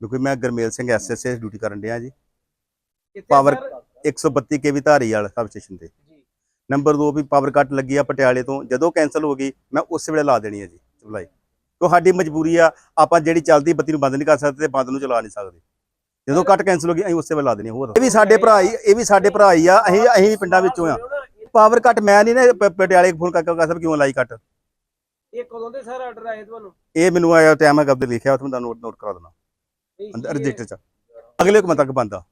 ਕਿਉਂਕਿ ਮੈਂ Garmel Singh SSA duty ਕਰਨ ਡਿਆ ਜੀ। ਸਰ? 132 ਕੇਵੀ ਧਾਰੀ ਵਾਲਾ ਸਬ ਸਟੇਸ਼ਨ ਤੇ ਨੰਬਰ 2 ਵੀ ਪਾਵਰ ਕੱਟ ਲੱਗੀ ਆ ਪਟਿਆਲੇ ਤੋਂ। ਜਦੋਂ ਕੈਨਸਲ ਹੋ ਗਈ ਮੈਂ ਉਸੇ ਵੇਲੇ ਲਾ ਦੇਣੀ ਹੈ ਜੀ ਸਪਲਾਈ ਕਿਉਂ ਸਾਡੀ ਮਜਬੂਰੀ ਆ ਆਪਾਂ ਜਿਹੜੀ ਚੱਲਦੀ ਬੱਤੀ ਨੂੰ ਬੰਦ ਨਹੀਂ ਕਰ ਸਕਦੇ ਤੇ ਬੰਦ ਨੂੰ ਚਲਾ ਨਹੀਂ ਸਕਦੇ। ਜਦੋਂ ਕੱਟ ਕੈਨਸਲ ਹੋ ਗਈ ਅਸੀਂ ਉਸੇ ਵੇਲੇ ਲਾ ਦੇਣੀ ਹੋਰ। ਇਹ ਵੀ ਸਾਡੇ ਭਰਾ ਹੀ ਇਹ ਵੀ ਸਾਡੇ ਭਰਾ ਹੀ ਆ ਅਸੀਂ ਅਸੀਂ ਵੀ ਪਿੰਡਾਂ ਵਿੱਚੋਂ ਆ। ਪਾਵਰ ਕੱਟ ਮੈਂ ਨਹੀਂ ਨਾ ਪਟਿਆਲੇ ਫੋਨ ਕਰਕੇ ਕਹ ਸਕਦਾ ਕਿਉਂ ਲਾਈ ਕੱਟ ਇਹ ਕਦੋਂ ਦੇ ਸਰ ਆਰਡਰ ਆਏ ਤੁਹਾਨੂੰ? ਇਹ ਮੈਨੂੰ ਆਇਆ ਟਾਈਮ ਹੈਗਾ ਤੇ ਲਿਖਿਆ ਤੁਹਾਨੂੰ ਨੋਟ ਕਰਾ ਦੇਣਾ? ਰਜਿਸਟਰ ਚ ਅਗਲੇ ਹੁਕਮ ਤੱਕ ਬੰਦਾ।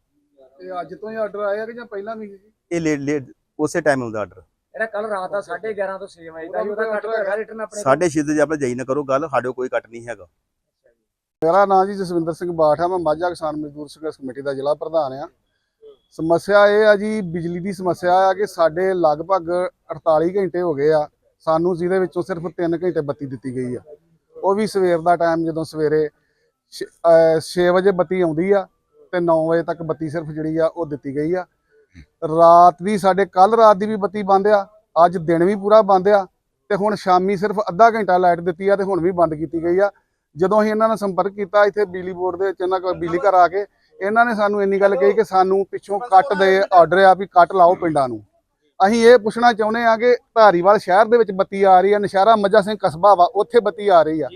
ਇਹ ਅੱਜ ਤੋਂ ਹੀ ਆਰਡਰ ਆਇਆ ਕਿ ਜਾਂ ਪਹਿਲਾਂ ਵੀ ਸੀ ਇਹ ਲੇਟ ਲੇਟ ਉਸੇ ਟਾਈਮ ਹੁੰਦਾ ਆਰਡਰ ਇਹਦਾ ਕੱਲ ਰਾਤ ਦਾ 11:30 ਤੋਂ 6 ਵਜੇ ਦਾ ਉਹਦਾ ਕੱਟ ਹੋਇਆ। ਰਿਟਰਨ ਆਪਣੇ। ਸਾਢੇ ਛੇ ਦੇ ਜੇ ਆਪਾਂ ਜਾਈ ਨਾ ਕਰੋ ਗੱਲ ਸਾਡੇ ਕੋਈ ਕੱਟ ਨਹੀਂ ਹੈਗਾ। ਮੇਰਾ ਨਾਮ ਜੀ ਜਸਵਿੰਦਰ ਸਿੰਘ ਬਾਠ ਆ। ਮੈਂ ਮਾਝਾ ਕਿਸਾਨ ਮਜ਼ਦੂਰ ਸੰਘਰਸ਼ ਕਮੇਟੀ ਦਾ ਜ਼ਿਲ੍ਹਾ ਪ੍ਰਧਾਨ ਆ। ਸਮੱਸਿਆ ਇਹ ਆ ਜੀ ਬਿਜਲੀ ਦੀ ਸਮੱਸਿਆ ਆ ਕਿ ਸਾਡੇ ਲਗਭਗ 48 ਘੰਟੇ ਹੋ ਗਏ ਆ। ਸਾਨੂੰ ਜਿਹਦੇ ਵਿੱਚੋਂ ਸਿਰਫ 3 ਘੰਟੇ ਬੱਤੀ ਦਿੱਤੀ ਗਈ ਆ। ਉਹ ਵੀ ਸਵੇਰ ਦਾ ਟਾਈਮ ਜਦੋਂ ਸਵੇਰੇ 6 ਵਜੇ ਬੱਤੀ ਆਉਂਦੀ ਆ ਤੇ 9 ਵਜੇ ਤੱਕ ਬੱਤੀ ਸਿਰਫ ਜਿਹੜੀ ਆ ਉਹ ਦਿੱਤੀ ਗਈ ਆ। ਰਾਤ ਦੀ ਸਾਡੇ ਕੱਲ ਰਾਤ ਦੀ ਵੀ ਬੱਤੀ ਬੰਦ ਆ, ਅੱਜ ਦਿਨ ਵੀ ਪੂਰਾ ਬੰਦ ਆ ਤੇ ਹੁਣ ਸ਼ਾਮੀ ਸਿਰਫ ਅੱਧਾ ਘੰਟਾ ਲਾਈਟ ਦਿੱਤੀ ਆ ਤੇ ਹੁਣ ਵੀ ਬੰਦ ਕੀਤੀ ਗਈ ਆ। ਜਦੋਂ ਅਸੀਂ ਇਹਨਾਂ ਨਾਲ ਸੰਪਰਕ ਕੀਤਾ ਇੱਥੇ ਬਿਜਲੀ ਬੋਰਡ ਦੇ ਵਿੱਚ, ਇਹਨਾਂ ਕੋਲ ਬਿਜਲੀ ਘਰ ਆ ਕੇ, ਇਹਨਾਂ ਨੇ ਸਾਨੂੰ ਇੰਨੀ ਗੱਲ ਕਹੀ ਕਿ ਸਾਨੂੰ ਪਿੱਛੋਂ ਕੱਟ ਦੇ ਆਰਡਰ ਆ ਵੀ ਕੱਟ ਲਾਓ ਪਿੰਡਾਂ ਨੂੰ। ਅਸੀਂ ਇਹ ਪੁੱਛਣਾ ਚਾਹੁੰਦੇ ਆ ਕਿ ਧਾਰੀਵਾਲ ਸ਼ਹਿਰ ਦੇ ਵਿੱਚ ਬੱਤੀ ਆ ਰਹੀ ਆ, ਨਸ਼ਹਿਰਾ ਮੱਜਾ ਸਿੰਘ ਕਸਬਾ ਵਾ, ਉੱਥੇ ਬੱਤੀ ਆ ਰਹੀ ਆ।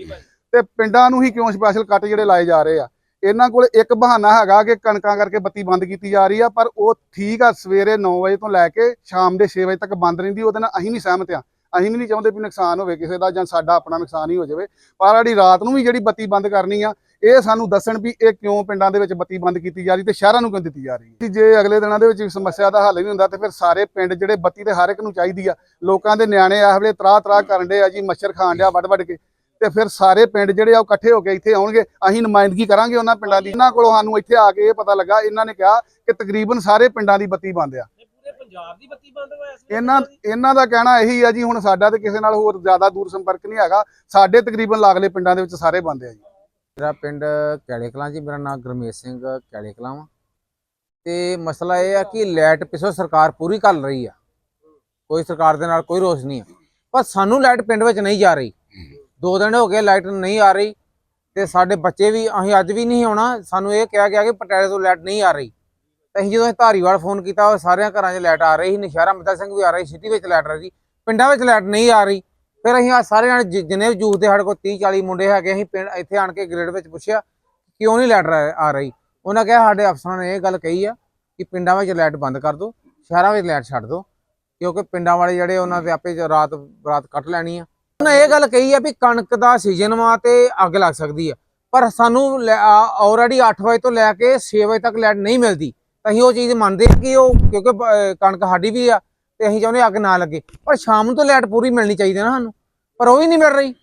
ਤੇ ਪਿੰਡਾਂ ਨੂੰ ਹੀ ਕਿਉਂ ਸਪੈਸ਼ਲ ਕੱਟ ਜਿਹੜੇ ਲਾਏ ਜਾ ਰਹੇ ਆ? ਇਹਨਾਂ ਕੋਲ ਇੱਕ ਬਹਾਨਾ ਹੈਗਾ ਕਿ ਕਣਕਾਂ ਕਰਕੇ ਬੱਤੀ ਬੰਦ ਕੀਤੀ ਜਾ ਰਹੀ ਆ, ਪਰ ਉਹ ਠੀਕ ਆ, ਸਵੇਰੇ 9 ਵਜੇ ਤੋਂ ਲੈ ਕੇ ਸ਼ਾਮ ਦੇ 6 ਵਜੇ ਤੱਕ ਬੰਦ ਰਹਿੰਦੀ, ਉਹਦੇ ਨਾਲ ਅਸੀਂ ਵੀ ਸਹਿਮਤ ਆ। ਅਸੀਂ ਵੀ ਨਹੀਂ ਚਾਹੁੰਦੇ ਵੀ ਨੁਕਸਾਨ ਹੋਵੇ ਕਿਸੇ ਦਾ ਜਾਂ ਸਾਡਾ ਆਪਣਾ ਨੁਕਸਾਨ ਹੀ ਹੋ ਜਾਵੇ। ਪਰ ਜਿਹੜੀ ਰਾਤ ਨੂੰ ਵੀ ਜਿਹੜੀ ਬੱਤੀ ਬੰਦ ਕਰਨੀ ਆ, ਇਹ ਸਾਨੂੰ ਦੱਸਣ ਵੀ ਇਹ ਕਿਉਂ ਪਿੰਡਾਂ ਦੇ ਵਿੱਚ ਬੱਤੀ ਬੰਦ ਕੀਤੀ ਜਾ ਰਹੀ ਤੇ ਸ਼ਹਿਰਾਂ ਨੂੰ ਕਿਉਂ ਦਿੱਤੀ ਜਾ ਰਹੀ। ਹੈ ਜੇ ਅਗਲੇ ਦਿਨਾਂ ਦੇ ਵਿੱਚ ਸਮੱਸਿਆ ਦਾ ਹੱਲ ਨਹੀਂ ਹੁੰਦਾ, ਤੇ ਫਿਰ ਸਾਰੇ ਪਿੰਡ ਜਿਹੜੇ ਬੱਤੀ ਤੇ ਹਰ ਇੱਕ ਨੂੰ ਚਾਹੀਦੀ ਆ, ਲੋਕਾਂ ਦੇ ਨਿਆਣੇ ਆ ਵੇਲੇ ਤਰਾ ਤਰਾ ਕਰਨ ਦੇ ਆ ਜੀ, ਮੱਛਰ ਖਾਣ ਡਿਆ ਵੱਡ ਵੱਡ ਕੇ। ਤੇ ਫਿਰ ਸਾਰੇ ਪਿੰਡ ਜਿਹੜੇ ਆ ਉਹ ਇਕੱਠੇ ਹੋ ਕੇ ਇੱਥੇ ਆਉਣਗੇ। ਅਸੀਂ ਨੁਮਾਇੰਦਗੀ ਕਰਾਂਗੇ ਉਹਨਾਂ ਪਿੰਡਾਂ ਦੀ। ਇਹਨਾਂ ਕੋਲੋਂ ਸਾਨੂੰ ਇੱਥੇ ਆ ਕੇ ਇਹ ਪਤਾ ਲੱਗਾ ਇਹਨਾਂ ਨੇ ਕਿਹਾ ਕਿ ਤਕਰੀਬਨ ਸਾਰੇ ਪਿੰਡਾਂ ਦੀ ਬੱਤੀ ਬੰਦ ਆ। ਪੰਜਾਬ ਦੀ ਬੱਤੀ ਬੰਦ ਹੋਇਆ ਇਸ ਵੇਲੇ ਇਹਨਾਂ ਇਹਨਾਂ ਦਾ ਕਹਿਣਾ ਇਹੀ ਆ ਜੀ ਹੁਣ ਸਾਡਾ ਤੇ ਕਿਸੇ ਨਾਲ ਹੋਰ ਜ਼ਿਆਦਾ ਦੂਰ ਸੰਪਰਕ ਨਹੀਂ ਹੈਗਾ। ਸਾਡੇ ਤਕਰੀਬਨ ਲਾਗਲੇ ਪਿੰਡਾਂ ਦੇ ਵਿੱਚ ਸਾਰੇ ਬੰਦ ਆ ਜੀ। ਮੇਰਾ ਪਿੰਡ ਕੈਲੇ ਕਲਾਂ ਜੀ ਮੇਰਾ ਨਾਮ ਗੁਰਮੇਸ਼ ਸਿੰਘ ਕੈਲੇ ਕਲਾਂ ਵਾ। ਤੇ ਮਸਲਾ ਇਹ ਆ ਕਿ ਲਾਈਟ ਪਿੱਛੋਂ ਸਰਕਾਰ ਪੂਰੀ ਕਰ ਰਹੀ ਆ। ਕੋਈ ਸਰਕਾਰ ਦੇ ਨਾਲ ਕੋਈ ਰੋਸ ਨਹੀਂ ਆ। ਪਰ ਸਾਨੂੰ ਲਾਈਟ ਪਿੰਡ ਵਿੱਚ ਨਹੀਂ ਜਾ ਰਹੀ। ਦੋ ਦਿਨ ਹੋ ਗਏ ਲਾਈਟ ਨਹੀਂ ਆ ਰਹੀ ਤੇ ਸਾਡੇ ਬੱਚੇ ਵੀ, ਅਸੀਂ ਅੱਜ ਵੀ ਨਹੀਂ ਆਉਣਾ। ਸਾਨੂੰ ਇਹ ਕਿਹਾ ਗਿਆ ਕਿ ਪਟਿਆਲੇ ਤੋਂ ਲਾਈਟ ਨਹੀਂ ਆ ਰਹੀ। ਤੇ ਅਸੀਂ ਜਦੋਂ ਅਸੀਂ ਧਾਰੀਵਾਲ ਫੋਨ ਕੀਤਾ, ਉਹ ਸਾਰਿਆਂ ਘਰਾਂ 'ਚ ਲਾਈਟ ਆ ਰਹੀ ਸੀ। ਨਸ਼ਹਿਰਾ ਮੱਦਾ ਸਿੰਘ ਵੀ ਆ ਰਹੀ, ਸਿਟੀ ਵਿੱਚ ਲਾਈਟ ਆ ਰਹੀ, ਪਿੰਡਾਂ ਵਿੱਚ ਲਾਈਟ ਨਹੀਂ ਆ ਰਹੀ। ਫਿਰ ਅਸੀਂ ਆ ਸਾਰੇ ਜਣੇ ਜਿੰਨੇ ਵੀ ਜੂਥ ਦੇ ਸਾਡੇ ਕੋਲ 30 40 ਮੁੰਡੇ ਹੈਗੇ, ਅਸੀਂ ਪਿੰਡ ਇੱਥੇ ਆਣ ਕੇ ਗ੍ਰੇਡ ਵਿੱਚ ਪੁੱਛਿਆ ਕਿਉਂ ਨਹੀਂ ਲਾਈਟ ਆ ਰਹੀ। ਉਹਨਾਂ ਕਿਹਾ ਸਾਡੇ ਅਫਸਰਾਂ ਨੇ ਇਹ ਗੱਲ ਕਹੀ ਆ ਕਿ ਪਿੰਡਾਂ ਵਿੱਚ ਲਾਈਟ ਬੰਦ ਕਰ ਦਿਓ ਸ਼ਹਿਰਾਂ ਵਿੱਚ ਲਾਈਟ ਛੱਡ ਦਿਓ ਕਿਉਂਕਿ ਪਿੰਡਾਂ ਵਾਲੇ ਜਿਹੜੇ ਉਹਨਾਂ ਦੇ ਆਪੇ ਚ ਰਾਤ ਰਾਤ ਕੱਟ ਲੈਣੀ ਆ। ਉਹਨਾਂ ਇਹ ਗੱਲ ਕਹੀ ਆ ਵੀ ਕਣਕ ਦਾ ਸੀਜ਼ਨ ਵਾ ਤੇ ਅੱਗ ਲੱਗ ਸਕਦੀ ਆ। ਪਰ ਸਾਨੂੰ ਆਲਰੇਡੀ 8 ਵਜੇ ਤੋਂ ਲੈ ਕੇ 6 ਵਜੇ ਤੱਕ ਲਾਈਟ ਨਹੀਂ ਮਿਲਦੀ। ਅਸੀਂ ਉਹ ਚੀਜ਼ ਮੰਨਦੇ ਕਿ ਉਹ ਕਿਉਂਕਿ ਅਹ, ਕਣਕ ਸਾਡੀ ਵੀ ਆ ਤੇ ਅਸੀਂ ਚਾਹੁੰਦੇ ਅੱਗ ਨਾ ਲੱਗੇ। ਪਰ ਸ਼ਾਮ ਨੂੰ ਤਾਂ ਲਾਈਟ ਪੂਰੀ ਮਿਲਣੀ ਚਾਹੀਦੀ ਨਾ ਸਾਨੂੰ। ਪਰ ਉਹ ਵੀ ਨਹੀਂ ਮਿਲ ਰਹੀ।